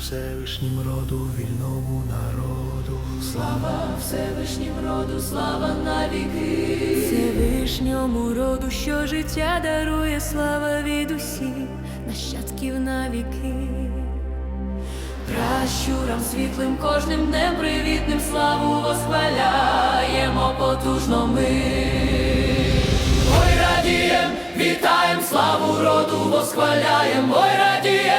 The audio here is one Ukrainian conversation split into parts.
Всевишнім роду, вільному народу. Слава Всевишнім роду, слава навіки. Всевишньому роду, що життя дарує, слава від усіх нащадків на віки. Пращурам світлим кожним днем привітним славу восхваляємо потужно ми. Ой, радієм, вітаєм, славу роду восхваляєм, ой, радієм,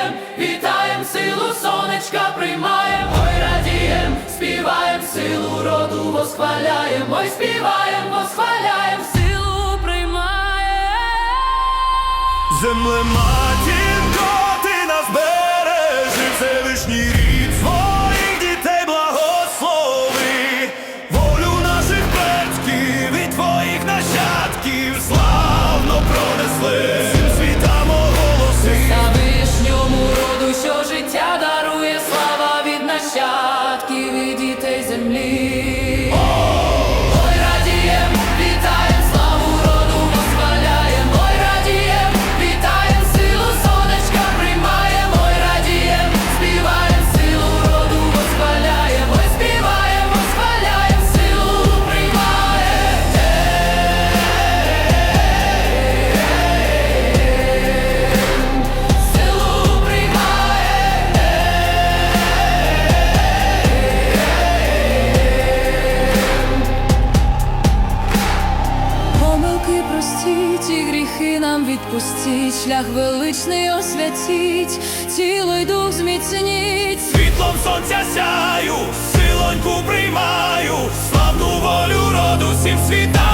силу сонечка приймаєм, ой, радієм, співаєм, силу роду восхваляєм, ой, співаєм, восхваляєм, Силу приймає. Земле ти нас бережи, нащадків і Помилки простіть і гріхи нам відпустіть, шлях величний освятіть, тіло дух зміцніть. Світлом сонця сяю, силоньку приймаю, славну волю роду всім світам